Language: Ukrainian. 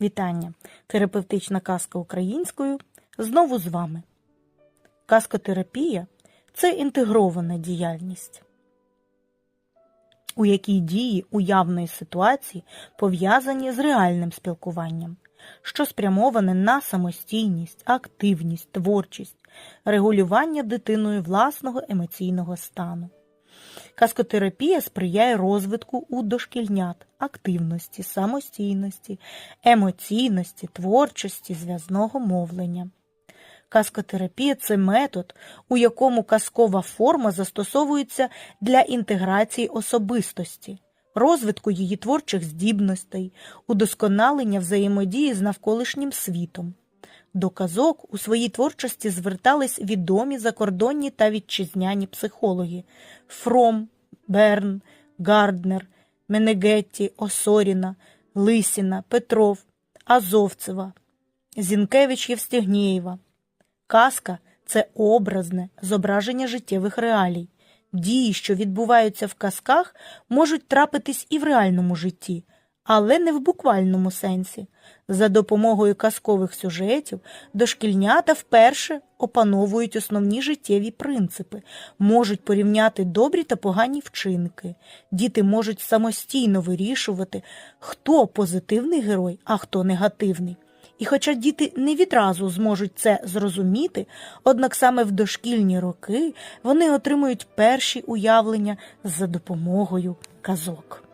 Вітання! Терапевтична казка українською знову з вами. Казкотерапія це інтегрована діяльність, у якій дії уявної ситуації пов'язані з реальним спілкуванням, що спрямоване на самостійність, активність, творчість, регулювання дитиною власного емоційного стану. Казкотерапія сприяє розвитку у дошкільнят, активності, самостійності, емоційності, творчості, зв'язного мовлення. Казкотерапія це метод, у якому казкова форма застосовується для інтеграції особистості, розвитку її творчих здібностей, удосконалення взаємодії з навколишнім світом. До казок у своїй творчості звертались відомі закордонні та вітчизняні психологи Фром, Берн, Гарднер, Менегетті, Осоріна, Лисіна, Петров, Азовцева, Зінкевич Євстігнєєва. Казка це образне зображення життєвих реалій. Дії, що відбуваються в казках, можуть трапитись і в реальному житті, але не в буквальному сенсі. За допомогою казкових сюжетів дошкільнята вперше опановують основні життєві принципи, можуть порівняти добрі та погані вчинки. Діти можуть самостійно вирішувати, хто позитивний герой, а хто негативний. І хоча діти не відразу зможуть це зрозуміти, однак саме в дошкільні роки вони отримують перші уявлення за допомогою казок.